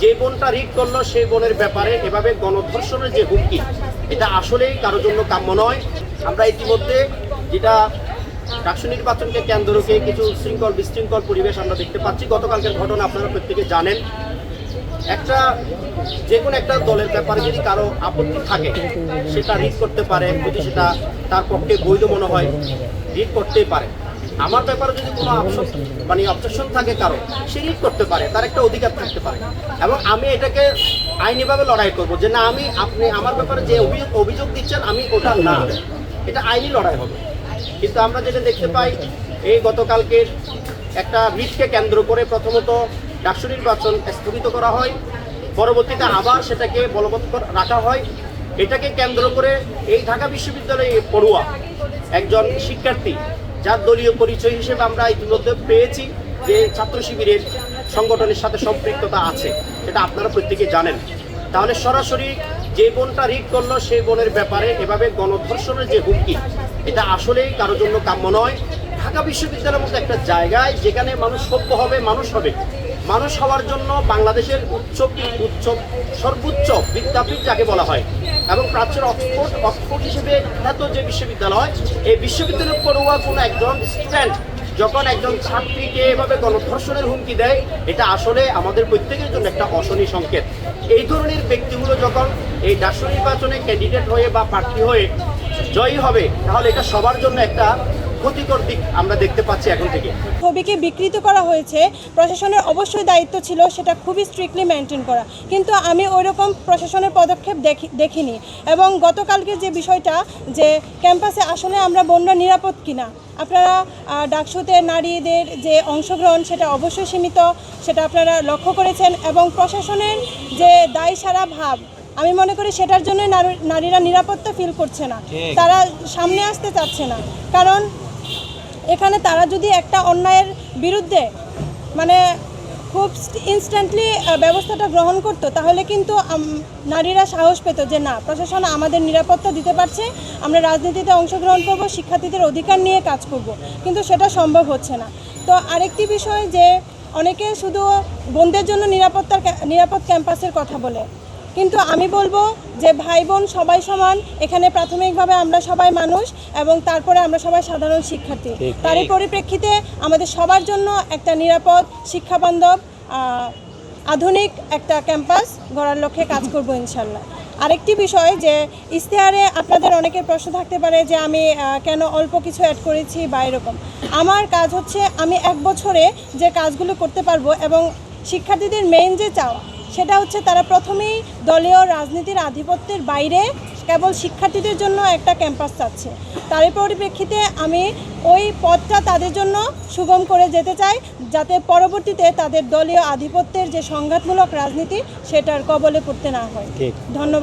যে বোনটা রিট করল সেই বোনের ব্যাপারে এভাবে গণধর্ষণের যে হুমকি, এটা আসলেই কারোর জন্য কাম্য নয়। আমরা ইতিমধ্যে যেটা ডাকসু নির্বাচনকে কেন্দ্র রেখে কিছু শৃঙ্খল বিশৃঙ্খল পরিবেশ আমরা দেখতে পাচ্ছি। গতকালকের ঘটনা আপনারা প্রত্যেকে জানেন। একটা যে কোনো একটা দলের ব্যাপারে যদি কারও আপত্তি থাকে, সেটা রিড করতে পারে, যদি সেটা তার পক্ষে বৈধ মনে হয়, রিড করতেই পারে। আমার ব্যাপারে যদি কোনো মানে অবজেকশন থাকে কারও, সে রিড করতে পারে, তার একটা অধিকার থাকতে পারে। এবং আমি এটাকে আইনিভাবে লড়াই করব যে না, আমি আপনি আমার ব্যাপারে যে অভিযোগ অভিযোগ দিচ্ছেন, আমি ওটা না এটা আইনি লড়াই হবে। কিন্তু আমরা যেটা দেখতে পাই, এই গতকালকে একটা রিটকে কেন্দ্র করে প্রথমত ডাকসু নির্বাচন স্থগিত করা হয়, পরবর্তীতে আবার সেটাকে বলবৎ রাখা হয়। এটাকে কেন্দ্র করে এই ঢাকা বিশ্ববিদ্যালয়ে পড়ুয়া একজন শিক্ষার্থী যার দলীয় পরিচয় হিসেবে আমরা ইতিমধ্যে পেয়েছি যে ছাত্র শিবিরের সংগঠনের সাথে সম্পৃক্ততা আছে, সেটা আপনারা প্রত্যেকে জানেন। তাহলে সরাসরি যে বোনটা রিট করল সেই বোনের ব্যাপারে এভাবে গণধর্ষণের যে হুমকি, এটা আসলেই কারোর জন্য কাম্য নয়। ঢাকা বিশ্ববিদ্যালয়ের মতো একটা জায়গায় যেখানে মানুষ সভ্য হবে, মানুষ হবে। মানুষ হওয়ার জন্য বাংলাদেশের উচ্চ উচ্চ সর্বোচ্চ বিদ্যাপীঠ যাকে বলা হয়। এবং প্রাচ্যের অক্সফোর্ড অক্সফোর্ড হিসেবে খ্যাত যে বিশ্ববিদ্যালয়, এই বিশ্ববিদ্যালয়ের পড়ুয়া কোনো একজন স্টুডেন্ট যখন একজন ছাত্রীকে এভাবে গণধর্ষণের হুমকি দেয়, এটা আসলে আমাদের প্রত্যেকের জন্য একটা অশনি সংকেত। এই ধরনের ব্যক্তিগুলো যখন এই ডাকসু নির্বাচনে ক্যান্ডিডেট হয়ে বা প্রার্থী হয়ে জয়ী হবে, তাহলে এটা সবার জন্য একটা ক্ষতিকর দিক আমরা দেখতে পাচ্ছি এখন থেকে। ছবিকে বিকৃত করা হয়েছে প্রশাসনের অবশ্যই দায়িত্ব ছিল সেটা খুবই স্ট্রিক্টলি মেনটেন করা। কিন্তু আমি ওই রকম প্রশাসনের পদক্ষেপ দেখি দেখিনি। এবং গতকালকে যে বিষয়টা যে ক্যাম্পাসে আসলে আমরা বন্যা নিরাপদ কিনা আপনারা ডাকসুতে নারীদের যে অংশগ্রহণ সেটা অবশ্যই সীমিত সেটা আপনারা লক্ষ্য করেছেন এবং প্রশাসনের যে দায় সারা ভাব আমি মনে করি সেটার জন্য নারীরা নিরাপত্তা ফিল করছে না। তারা সামনে আসতে চাচ্ছে না। কারণ এখানে তারা যদি একটা অন্যায়ের বিরুদ্ধে মানে খুব ইনস্ট্যান্টলি ব্যবস্থাটা গ্রহণ করতো, তাহলে কিন্তু নারীরা সাহস পেত যে না, প্রশাসন আমাদের নিরাপত্তা দিতে পারছে, আমরা রাজনীতিতে অংশগ্রহণ করব, শিক্ষার্থীদের অধিকার নিয়ে কাজ করব। কিন্তু সেটা সম্ভব হচ্ছে না। তো আরেকটি বিষয় যে, অনেকে শুধু বোনদের জন্য নিরাপত্তার নিরাপদ ক্যাম্পাসের কথা বলে। কিন্তু আমি বলব যে ভাই বোন সবাই সমান এখানে প্রাথমিকভাবে আমরা সবাই মানুষ এবং তারপরে আমরা সবাই সাধারণ শিক্ষার্থী। তারই পরিপ্রেক্ষিতে আমাদের সবার জন্য একটা নিরাপদ শিক্ষাবান্ধব আধুনিক একটা ক্যাম্পাস গড়ার লক্ষ্যে কাজ করব ইনশাল্লাহ। আরেকটি বিষয় যে ইশতেহারে আপনাদের অনেকের প্রশ্ন থাকতে পারে যে আমি কেন অল্প কিছু অ্যাড করেছি বা এরকম। আমার কাজ হচ্ছে আমি এক বছরে যে কাজগুলো করতে পারব এবং শিক্ষার্থীদের মেইন যে চাওয়া সেটা হচ্ছে তারা প্রথমেই দলীয় রাজনীতির আধিপত্যের বাইরে কেবল শিক্ষার্থীদের জন্য একটা ক্যাম্পাস চাচ্ছে। তার পরিপ্রেক্ষিতে আমি ওই পথটা তাদের জন্য সুগম করে যেতে চাই যাতে পরবর্তীতে তাদের দলীয় আধিপত্যের যে সংঘাতমূলক রাজনীতি সেটার কবলে পড়তে না হয়। ধন্যবাদ।